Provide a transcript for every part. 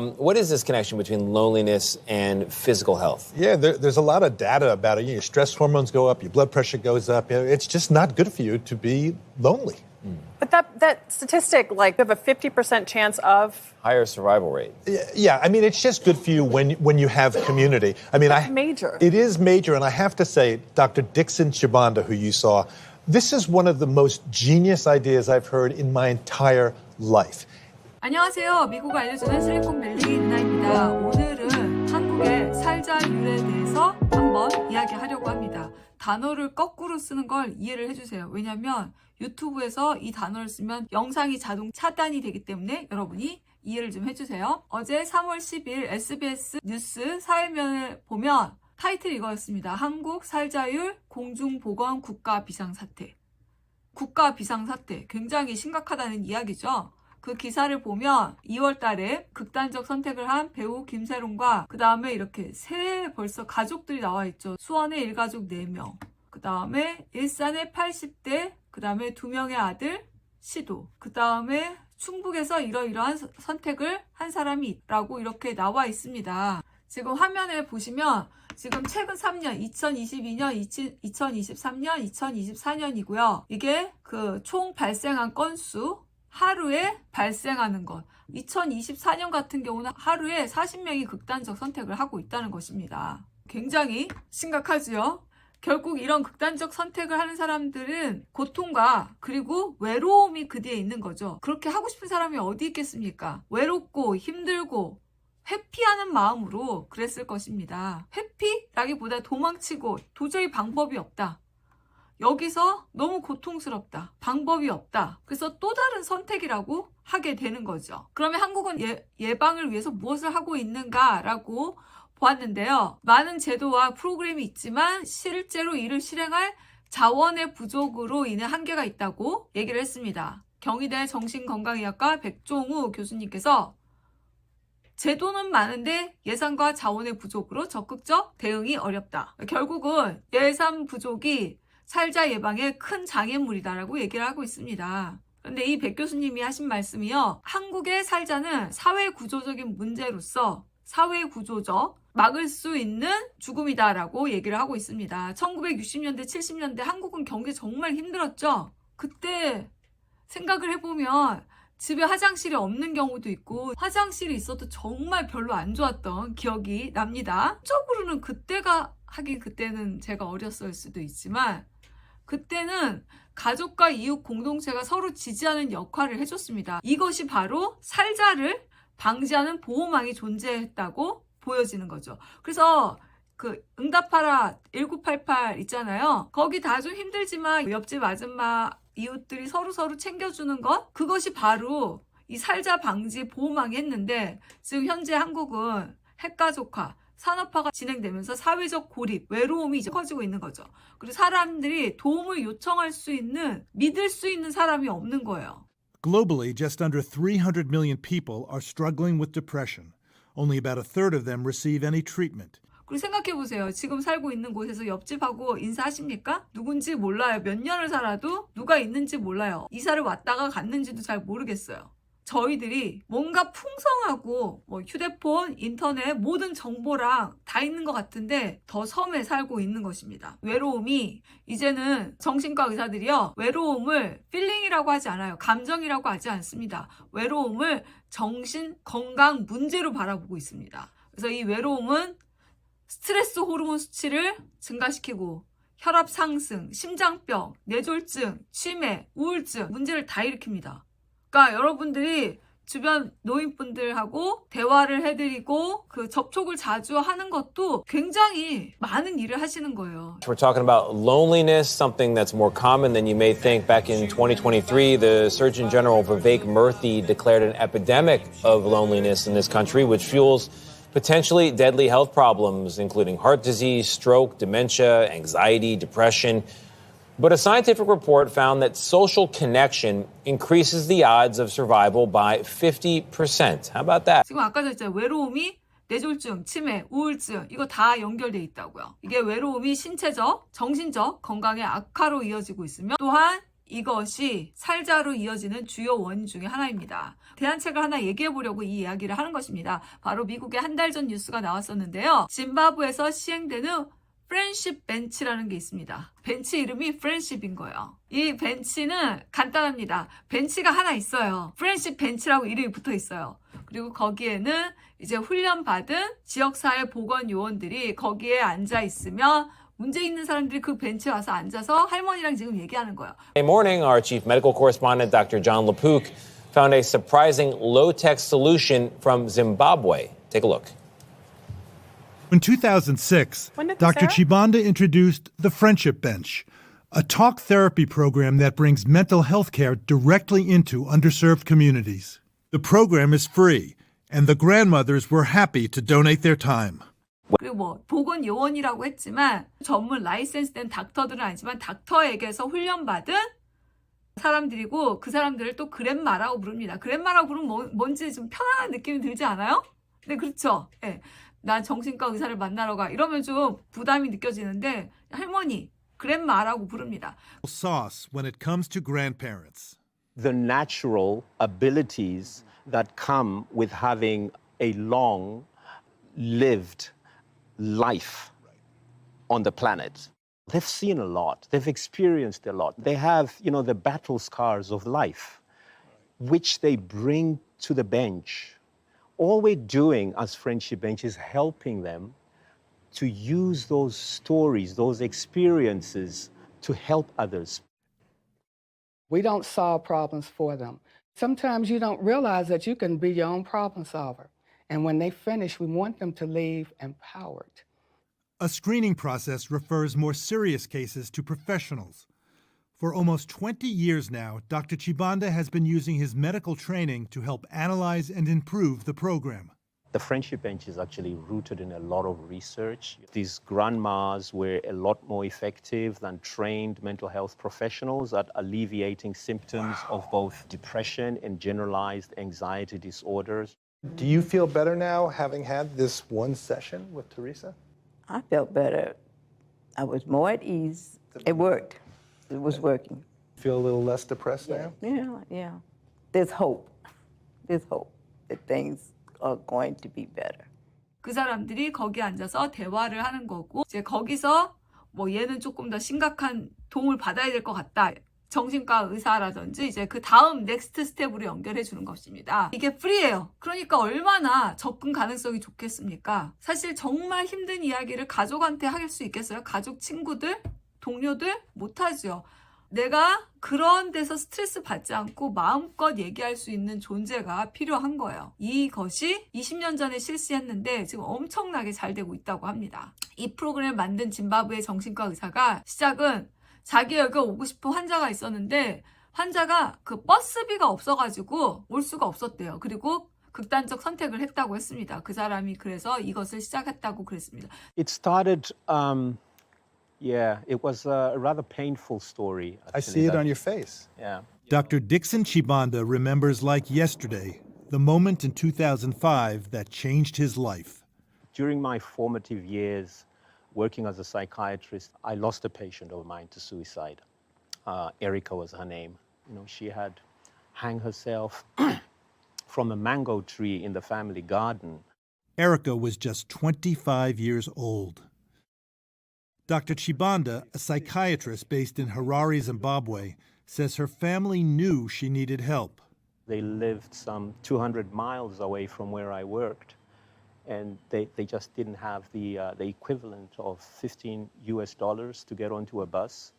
What is this connection between loneliness and physical health? Yeah, there, there's a lot of data about it. Your stress hormones go up, your blood pressure goes up. It's just not good for you to be lonely. Mm. But that, that statistic, like, you have a 50% chance of Higher survival rate. Yeah, Yeah, I mean, it's just good for you when when you have community. I mean, I major. It is major, and I have to say, Dr. Dixon Shabanda, who you saw, this is one of the most genius ideas I've heard in my entire life. 안녕하세요. 미국 알려주는 실리콘밸리 누나입니다. 오늘은 한국의 살자율에 대해서 한번 이야기하려고 합니다. 단어를 거꾸로 쓰는 걸 이해를 해주세요. 왜냐면 유튜브에서 이 단어를 쓰면 영상이 자동 차단이 되기 때문에 여러분이 이해를 좀 해주세요. 어제 3월 10일 SBS 뉴스 사회면을 보면 타이틀 이거였습니다. 한국 살자율 공중보건 국가 비상사태. 국가 비상사태 굉장히 심각하다는 이야기죠. 그 기사를 보면 2월 달에 극단적 선택을 한 배우 김세롱과 그 다음에 이렇게 새 벌써 가족들이 나와 있죠. 수원의 일가족 4명. 그 다음에 일산의 80대, 그 다음에 두 명의 아들, 시도. 그 다음에 충북에서 이러이러한 서- 선택을 한 사람이 있다고 이렇게 나와 있습니다. 지금 화면에 보시면 지금 최근 3년, 2022년, 2023년, 2024년이고요. 이게 그 총 발생한 건수, 하루에 발생하는 것. 2024년 같은 경우는 하루에 40명이 극단적 선택을 하고 있다는 것입니다. 굉장히 심각하지요? 결국 이런 극단적 선택을 하는 사람들은 고통과 그리고 외로움이 그 뒤에 있는 거죠. 그렇게 하고 싶은 사람이 어디 있겠습니까? 외롭고 힘들고 회피하는 마음으로 그랬을 것입니다. 회피라기보다 도망치고 도저히 방법이 없다. 여기서 너무 고통스럽다. 방법이 없다. 그래서 또 다른 선택이라고 하게 되는 거죠. 그러면 한국은 예, 예방을 위해서 무엇을 하고 있는가라고 보았는데요. 많은 제도와 프로그램이 있지만 실제로 이를 실행할 자원의 부족으로 인해 한계가 있다고 얘기를 했습니다. 경희대 정신건강의학과 백종우 교수님께서 제도는 많은데 예산과 자원의 부족으로 적극적 대응이 어렵다. 결국은 예산 부족이 살자 예방에 큰 장애물이다라고 얘기를 하고 있습니다. 그런데 이 백 교수님이 하신 말씀이요. 한국의 살자는 사회 구조적인 문제로서 사회 구조적 막을 수 있는 죽음이다라고 얘기를 하고 있습니다. 1960년대, 70년대 한국은 경기 정말 힘들었죠. 그때 생각을 해보면 집에 화장실이 없는 경우도 있고 화장실이 있어도 정말 별로 안 좋았던 기억이 납니다. 쪽으로는 그때가 하긴 그때는 제가 어렸을 수도 있지만 그때는 가족과 이웃 공동체가 서로 지지하는 역할을 해줬습니다. 이것이 바로 살자를 방지하는 보호망이 존재했다고 보여지는 거죠. 그래서 그 응답하라 1988 있잖아요. 거기 다 좀 힘들지만 옆집 아줌마 이웃들이 서로 서로 챙겨주는 것 그것이 바로 이 살자 방지 보호망이 했는데 지금 현재 한국은 핵가족화 산업화가 진행되면서 사회적 고립, 외로움이 이제 커지고 있는 거죠. 그리고 사람들이 도움을 요청할 수 있는, 믿을 수 있는 사람이 없는 거예요. Globally, just under 300 million people are struggling with depression. Only about a third of them receive any treatment. 그리고 생각해 보세요. 지금 살고 있는 곳에서 옆집하고 인사하십니까? 누군지 몰라요. 몇 년을 살아도 누가 있는지 몰라요. 이사를 왔다가 갔는지도 잘 모르겠어요. 저희들이 뭔가 풍성하고 뭐 휴대폰, 인터넷 모든 정보랑 다 있는 것 같은데 더 섬에 살고 있는 것입니다. 외로움이 이제는 정신과 의사들이요 외로움을 필링이라고 하지 않아요. 감정이라고 하지 않습니다. 외로움을 정신 건강 문제로 바라보고 있습니다. 그래서 이 외로움은 스트레스 호르몬 수치를 증가시키고 혈압 상승, 심장병, 뇌졸중, 치매, 우울증 문제를 다 일으킵니다. 그러니까 여러분들이 주변 노인분들하고 대화를 해드리고 그 접촉을 자주 하는 것도 굉장히 많은 일을 하시는 거예요. We're talking about loneliness, something that's more common than you may think. Back in 2023, the Surgeon General Vivek Murthy declared an epidemic of loneliness in this country, which fuels potentially deadly health problems, including heart disease, stroke, dementia, anxiety, depression. But a scientific report found that social connection increases the odds of survival by 50%. How about that? 지금 아까 전에. 외로움이 뇌졸중, 치매, 우울증 이거 다 연결돼 있다고요. 이게 외로움이 신체적, 정신적 건강의 악화로 이어지고 있으며 또한 이것이 살자로 이어지는 주요 원인 중에 하나입니다. 대안책을 하나 얘기해 보려고 이 이야기를 하는 것입니다. 바로 미국의 한 달 전 뉴스가 나왔었는데요. 짐바브에서 시행되는 프렌십 벤치라는 게 있습니다. 벤치 이름이 프렌십인 거예요. 이 벤치는 간단합니다. 벤치가 하나 있어요. 프렌십 벤치라고 이름이 붙어 있어요. 그리고 거기에는 이제 훈련받은 지역사회 보건 요원들이 거기에 앉아 있으면 문제 있는 사람들이 그 벤치에 와서 앉아서 할머니랑 지금 얘기하는 거예요. Monday morning, our chief medical correspondent, Dr. John LaPook, found a surprising low tech solution from Zimbabwe. Take a look. In 2006, When did this Dr. air? Chibanda introduced the Friendship Bench, a talk therapy program that brings mental health care directly into underserved communities. The program is free, and the grandmothers were happy to donate their time. 그리고 뭐 보건 요원이라고 했지만 전문 라이센스된 닥터들은 아니지만 닥터에게서 훈련받은 사람들이고 그 사람들을 또 그랜마라고 부릅니다. 그랜마라고 부르면 뭐, 뭔지 좀 편안한 느낌이 들지 않아요? 네, 그렇죠. 예. 나 정신과 의사를 만나러 가. 이러면 좀 부담이 느껴지는데 할머니, 그랜마라고 부릅니다. Sauce when it comes to grandparents. the natural abilities that come with having a long lived life on the planet. They've seen a lot, they've experienced a lot. They have, you know, the battle scars of life, which they bring to the bench. all we're doing as Friendship Bench is helping them to use those stories, those experiences to help others. We don't solve problems for them. Sometimes you don't realize that you can be your own problem solver. And when they finish, we want them to leave empowered. A screening process refers more serious cases to professionals. For almost 20 years now, Dr. Chibanda has been using his medical training to help analyze and improve the program. The Friendship Bench is actually rooted in a lot of research. These grandmas were a lot more effective than trained mental health professionals at alleviating symptoms of both depression and generalized anxiety disorders. Do you feel better now having had this one session with Teresa? I felt better. I was more at ease. It worked. It was working. Feel a little less depressed now? Yeah, yeah. There's hope. There's hope that things are going to be better. 그 사람들이 거기 앉아서 대화를 하는 거고 이제 거기서 뭐 얘는 조금 더 심각한 도움을 받아야 될 것 같다. 정신과 의사라든지 이제 그 다음 넥스트 스텝으로 연결해 주는 것입니다. 이게 프리예요. 그러니까 얼마나 접근 가능성이 좋겠습니까? 사실 정말 힘든 이야기를 가족한테 할 수 있겠어요? 가족, 친구들, 동료들 못하죠. 내가 그런 데서 스트레스 받지 않고 마음껏 얘기할 수 있는 존재가 필요한 거예요. 이것이 20년 전에 실시했는데 지금 엄청나게 잘 되고 있다고 합니다. 이 프로그램을 만든 짐바브웨 정신과 의사가 시작은 자기 여기 오고 싶은 환자가 있었는데 환자가 그 버스비가 없어가지고 올 수가 없었대요. 그리고 극단적 선택을 했다고 했습니다. 그 사람이 그래서 이것을 시작했다고 그랬습니다. It started, um, yeah, it was a rather painful story. I see it that- on your face. Yeah. Dr. Dixon Chibanda remembers like yesterday the moment in 2005 that changed his life. During my formative years working as a psychiatrist, I lost a patient of mine to suicide. Uh, Erica was her name. You know, she had hanged herself from a mango tree in the family garden. Erica was just 25 years old. Dr. Chibanda, a psychiatrist based in Harare, Zimbabwe, says her family knew she needed help. They lived some 200 miles away from where I worked, and they, they just didn't have the, uh, the equivalent of 15 US dollars to get onto a bus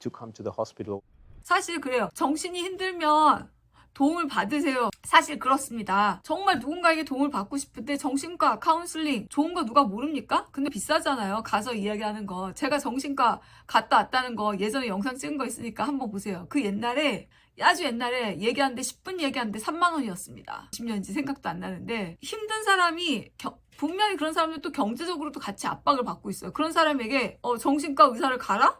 to come to the hospital. 사실 그래요. 정신이 힘들면 도움을 받으세요. 사실 그렇습니다. 정말 누군가에게 도움을 받고 싶은데 정신과 카운슬링 좋은 거 누가 모릅니까? 근데 비싸잖아요. 가서 이야기하는 거. 제가 정신과 갔다 왔다는 거 예전에 영상 찍은 거 있으니까 한번 보세요. 그 옛날에 아주 옛날에 얘기하는데 10분 얘기하는데 3만 원이었습니다. 10년인지 생각도 안 나는데 힘든 사람이 겨- 분명히 그런 사람들 또 경제적으로도 같이 압박을 받고 있어요. 그런 사람에게 어, 정신과 의사를 가라?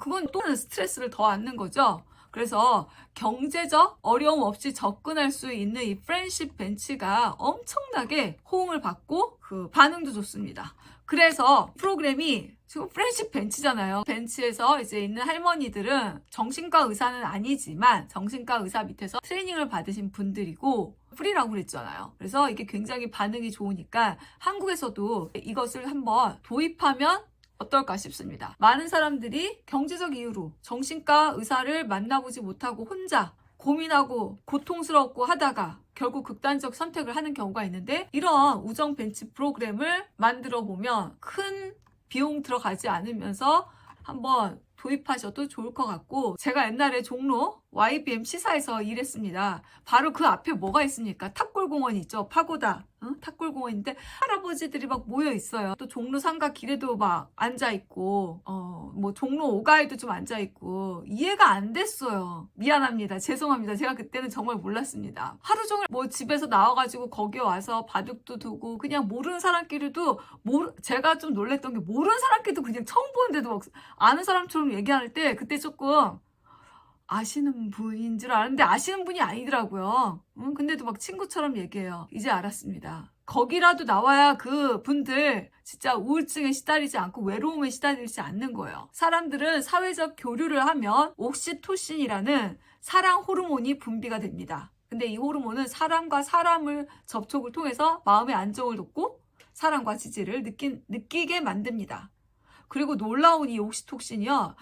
그건 또 스트레스를 더 안는 거죠. 그래서 경제적 어려움 없이 접근할 수 있는 이 프렌십 벤치가 엄청나게 호응을 받고 그 반응도 좋습니다. 그래서 프로그램이 지금 프렌십 벤치잖아요. 벤치에서 이제 있는 할머니들은 정신과 의사는 아니지만 정신과 의사 밑에서 트레이닝을 받으신 분들이고 프리라고 그랬잖아요. 그래서 이게 굉장히 반응이 좋으니까 한국에서도 이것을 한번 도입하면 어떨까 싶습니다. 많은 사람들이 경제적 이유로 정신과 의사를 만나보지 못하고 혼자 고민하고 고통스럽고 하다가 결국 극단적 선택을 하는 경우가 있는데 이런 우정 벤치 프로그램을 만들어 보면 큰 비용 들어가지 않으면서 한번 도입하셔도 좋을 것 같고 제가 옛날에 종로 YBM 시사에서 일했습니다. 바로 그 앞에 뭐가 있습니까? 탑골공원 있죠. 파고다. 응? 탑골공원인데 할아버지들이 막 모여 있어요. 또 종로 상가 길에도 막 앉아 있고 어 뭐 종로 오가에도 좀 앉아 있고 이해가 안 됐어요. 미안합니다. 죄송합니다. 제가 그때는 정말 몰랐습니다. 하루 종일 뭐 집에서 나와가지고 거기 와서 바둑도 두고 그냥 모르는 사람끼리도 모르 제가 좀 놀랬던 게 모르는 사람끼리도 그냥 처음 보는데도 막 아는 사람처럼 얘기할 때 그때 조금 아시는 분인 줄 알았는데 아시는 분이 아니더라고요. 음, 근데도 막 친구처럼 얘기해요. 이제 알았습니다. 거기라도 나와야 그 분들 진짜 우울증에 시달리지 않고 외로움에 시달리지 않는 거예요. 사람들은 사회적 교류를 하면 옥시토신이라는 사랑 호르몬이 분비가 됩니다. 근데 이 호르몬은 사람과 사람을 접촉을 통해서 마음의 안정을 돕고 사랑과 지지를 느낀, 느끼게 만듭니다. 그리고 놀라운 이 옥시토신이요.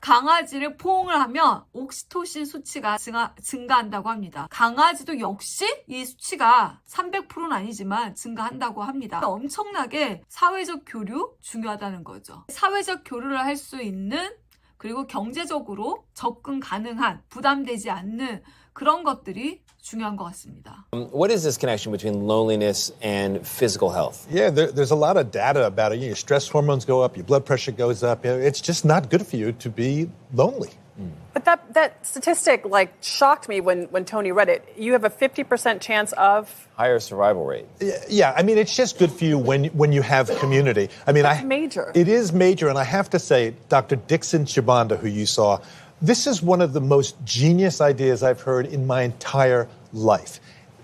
강아지를 포옹을 하면 옥시토신 수치가 증가, 증가한다고 합니다. 강아지도 역시 이 수치가 300%는 아니지만 증가한다고 합니다. 엄청나게 사회적 교류 중요하다는 거죠. 사회적 교류를 할 수 있는 그리고 경제적으로 접근 가능한 부담되지 않는 그런 것들이 중요한 것 같습니다. Um, What is this connection between loneliness and physical health? Yeah, there, there's a lot of data about it. Your stress hormones go up, your blood pressure goes up. It's just not good for you to be lonely. But that, that statistic like shocked me when, when Tony read it. You have a 50% chance of Higher survival rate. Yeah, I mean, it's just good for you when when you have community. I mean, That's I major. It is major, and I have to say, Dr. Dixon Chibanda, who you saw, this is one of the most genius ideas I've heard in my entire life.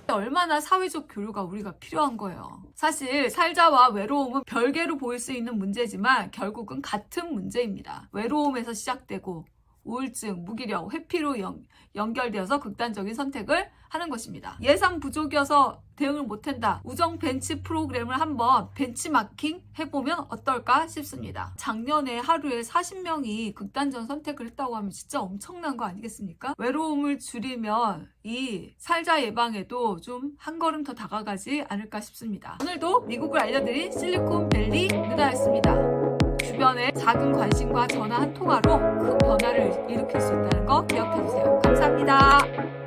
얼마나 사회적 교류가 우리가 필요한 거예요. 사실 살자와 외로움은 별개로 보일 수 있는 문제지만 결국은 같은 문제입니다. 외로움에서 시작되고 우울증, 무기력, 회피로 연, 연결되어서 극단적인 선택을 하는 것입니다. 예산 부족이어서 대응을 못한다. 우정 벤치 프로그램을 한번 벤치마킹 해보면 어떨까 싶습니다. 작년에 하루에 40명이 극단적 선택을 했다고 하면 진짜 엄청난 거 아니겠습니까? 외로움을 줄이면 이 살자 예방에도 좀 한 걸음 더 다가가지 않을까 싶습니다. 오늘도 미국을 알려드린 실리콘밸리 누나였습니다. 주변에 작은 관심과 전화 한 통화로 큰 변화를 일으킬 수 있다는 거 기억해 주세요. 감사합니다.